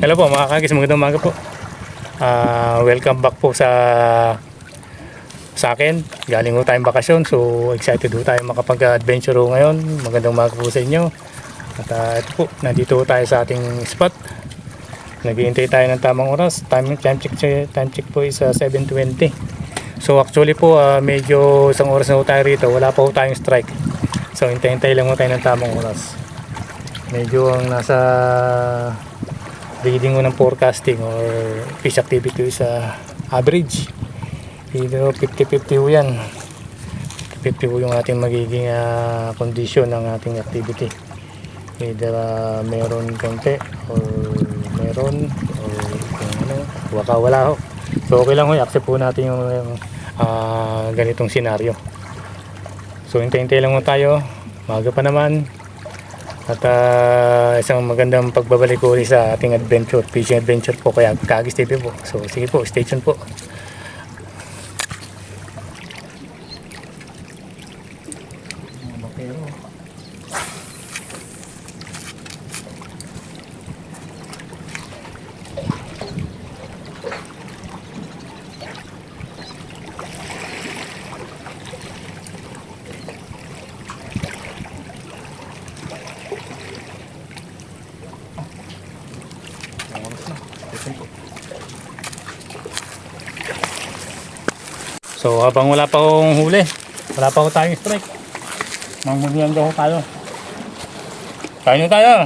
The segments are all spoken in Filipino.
Hello po mga kagis, magandang umaga po. Ah, welcome back po sa sa akin. Galing ho tayong bakasyon, so excited ho tayo makapag-adventure ngayon. Magandang umaga po sa inyo. At ah, ito po, nandito ho tayo sa ating spot. Naghihintay tayo ng tamang oras. Time, time check time check po is ah, 7.20. So actually po, ah, medyo isang oras na ho tayo rito. Wala pa ho tayong strike. So hintay-hintay lang ho tayo ng tamang oras. Medyo ang nasa reading ko ng forecasting or fish activity sa average. Pero 50-50 ho yan. 50 ho yung ating magiging ah, condition ng ating activity. Either ah, meron konti or meron or kung ano, waka wala ho. So okay lang ho, accept po natin yung, yung ah, ganitong senaryo. So hintay-hintay lang ho tayo. Maga pa naman. At ah, isang magandang pagbabalik ulit sa ating adventure, fishing adventure po kaya Kagis TV po. So sige po, stay tuned po. So habang wala pa akong huli, wala pa ako tayong strike. Manghulihan daw tayo. Kain tayo.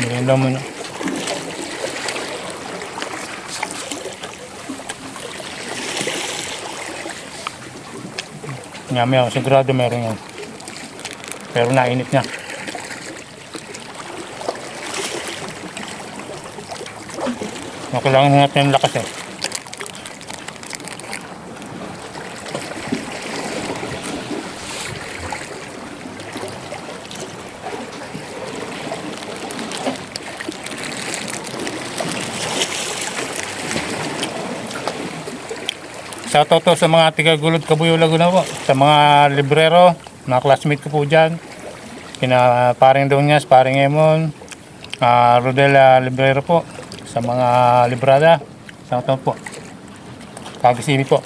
Merienda muna. Nyami ako, sigurado meron yan. Pero nainit niya. Kailangan natin ng lakas eh. Shoutout to sa mga tiga-gulod Kabuyo Laguna po. Sa mga librero, mga classmate ko po dyan. Kina paring Dunyas, paring Emon, uh, Rodela Librero po. Sa mga librada, shoutout po. Kagisimi po.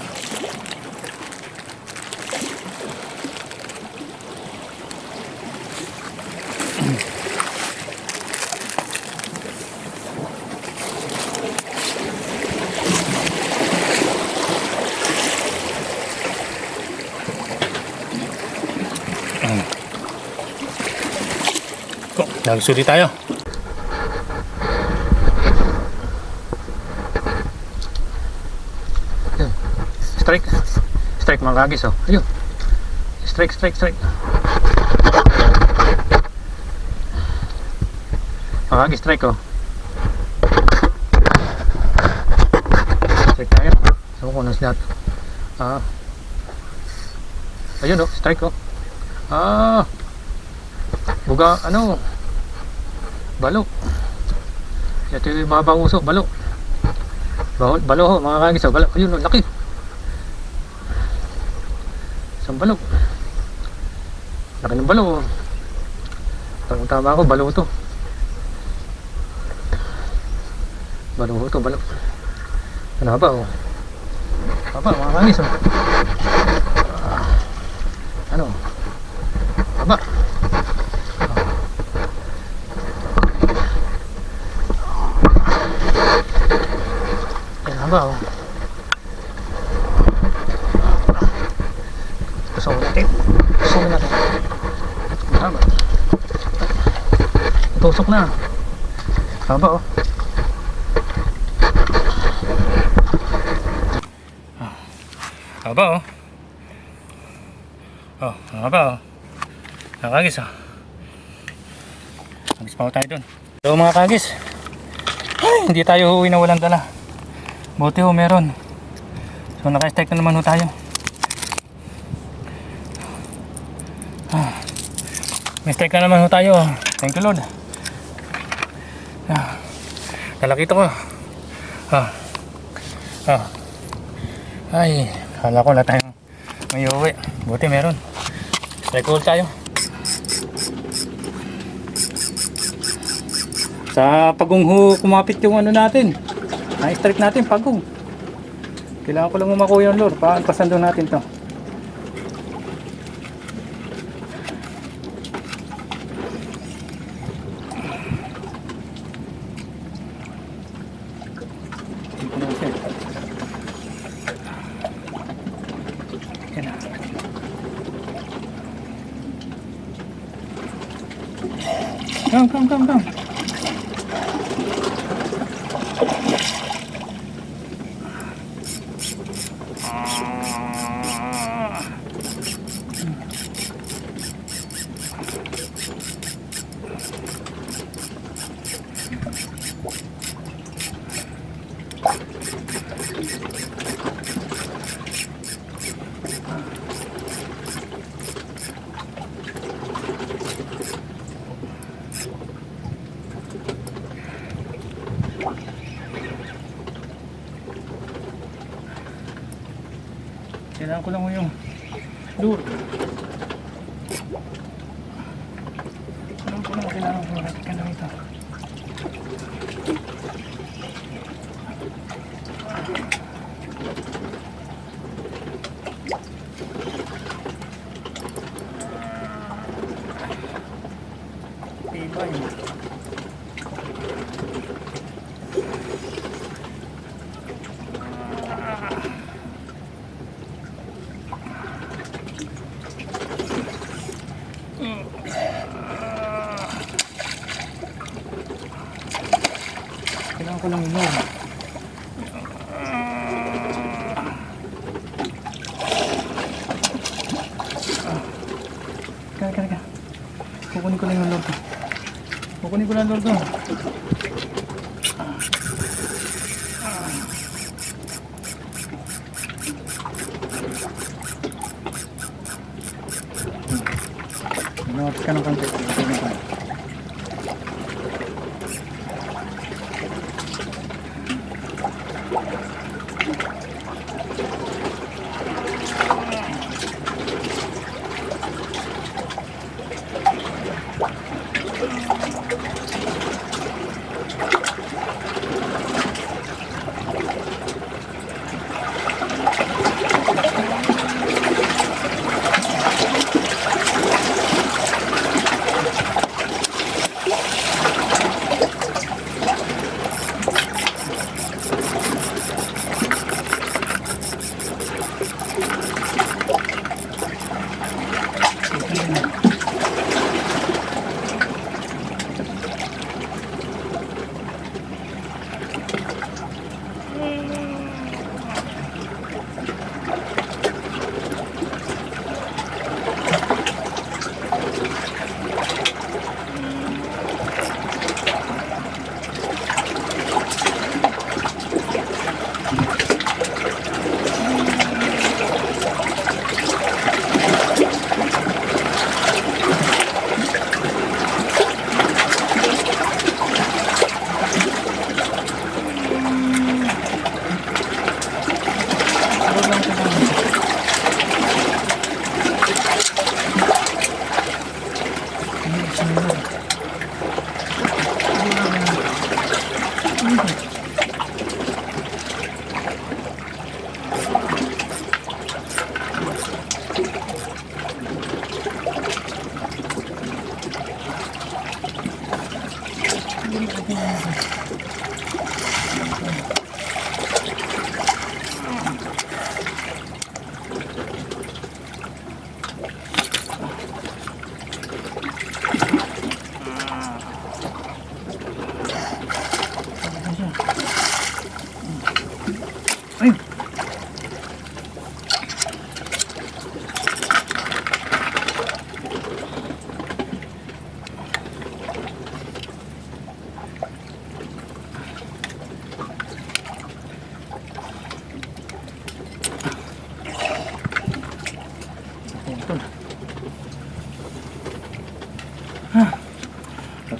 Ko, nagsuli tayo. Strike. Strike mga kagis oh. Ayun. Strike, strike, strike. Mga kagis, strike oh. Strike tayo. Sabi ko ng slot. Ah. Ayun oh, strike oh. Ah. Buga, ano? Balo. Ito yung mga banguso, balo. Balo, balo ho, mga kagis, oh, balo. Ayun, oh, laki. Isang balo. Laki ng balo. oh. Tama tama ako, balo to. Balo to, balo. Ano ba, oh? Aba, mga kagis, oh. Ah. Ano? Aba. Yan na ba oh. Natin. Tusok natin. Tama. Tusok na. Tama oh. Aba oh. Oh, aba oh. Nakagis oh. Agis pa ho tayo dun. So mga kagis, ay, hindi tayo uuwi na walang dala. Buti ho meron. So naka-strike na naman ho tayo. Ah, may strike na naman ho tayo. Thank you Lord. Ah, nalakita ko. Ah, ah, Ay, kala ko na tayong may uwi. Buti meron. Strike roll tayo. Sa pagong ho, kumapit yung ano natin. Na-strike natin, pagong. Kailangan ko lang umakuha yung lure. Pa pasando natin to. Come, come, come, come. Kailangan ko lang yung lure. Kailangan ko lang, kailangan ko lang. Kailangan lang ito. Tibay. Kailangan ko lang lure. Kaya, kaya, kaya. Kukunin ko lang yung lure ko. Kukunin ko lang lure ko. Lumapit ka ng konti. Kukunin ko. Ayun.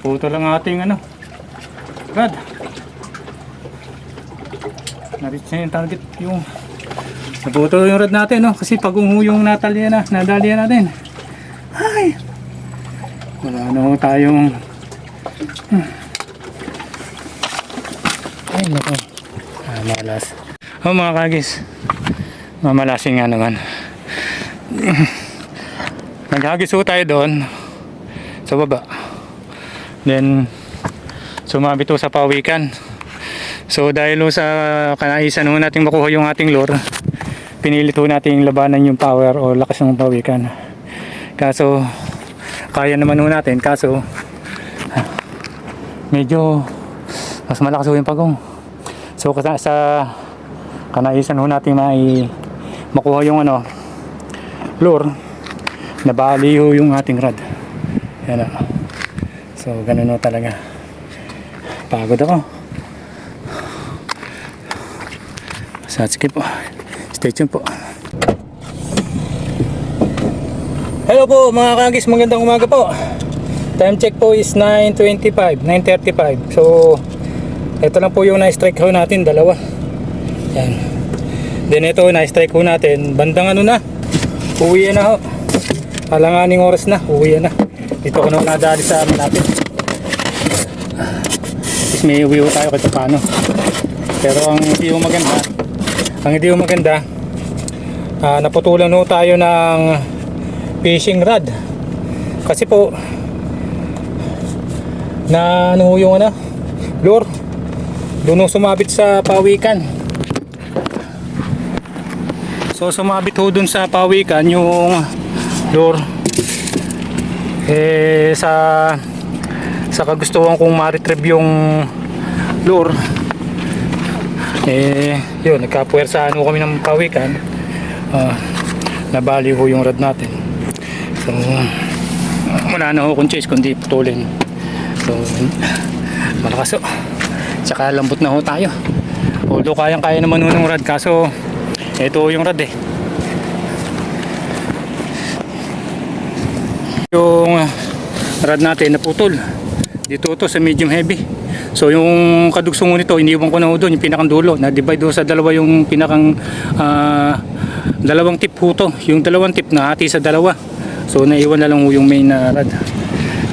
Naputol ang ating ano. Brad. Na-reach na yung target yung Naputo yung rod natin, no? Kasi pag yung natalya na, nadalya natin. Ay! Wala na tayong... Ay, nako. Ah, malas. Oh, mga kagis. Mamalasin nga naman. Naghagis ho tayo doon sa baba. Then, sumabit sa pawikan. So, dahil sa kanaisan ho natin makuha yung ating lure, pinilit ho natin labanan yung power o lakas ng pawikan. Kaso, kaya naman ho natin. Kaso, medyo mas malakas yung pagong. So, sa kanaisan ho natin mai makuha yung ano, lure, nabali yung ating rod. Yan o. So, ganun ho talaga. Pagod ako. Satsuki po. Stay tuned po. Hello po mga kagis, magandang umaga po. Time check po is 9.25, 9.35. So, ito lang po yung na-strike ho natin, dalawa. Yan. Then ito, na-strike ho natin, bandang ano na, uwi na ho. Alanganing oras na, uwi na. Dito ko na nadali sa malapit. Tapos may uwi tayo kahit paano. Pero ang hindi ho maganda, ang hindi ho maganda, ah, naputulan ho tayo ng fishing rod. Kasi po, na ano yung ano, lure, doon sumabit sa pawikan. So sumabit ho dun sa pawikan yung lure eh sa sa kagustuhan kong ma-retrieve yung lure eh yun nagkapuwersaan ho kami ng pawikan. Ah, nabali ho yung rod natin. So wala na ho kung chase kundi putulin. So malakas ho. Tsaka lambot na ho tayo. Although kayang kaya naman ho ng rod kaso ito yung rod eh yung rod natin naputol dito to sa medium heavy. So yung kadugsong nito iniwan ko na ho doon yung pinakang dulo. Na divide do sa dalawa yung pinakang ah, dalawang tip ho to. Yung dalawang tip na hati sa dalawa. So naiwan na lang ho yung main na rod.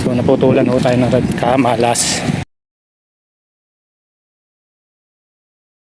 So naputulan ho tayo ng rod. Kamalas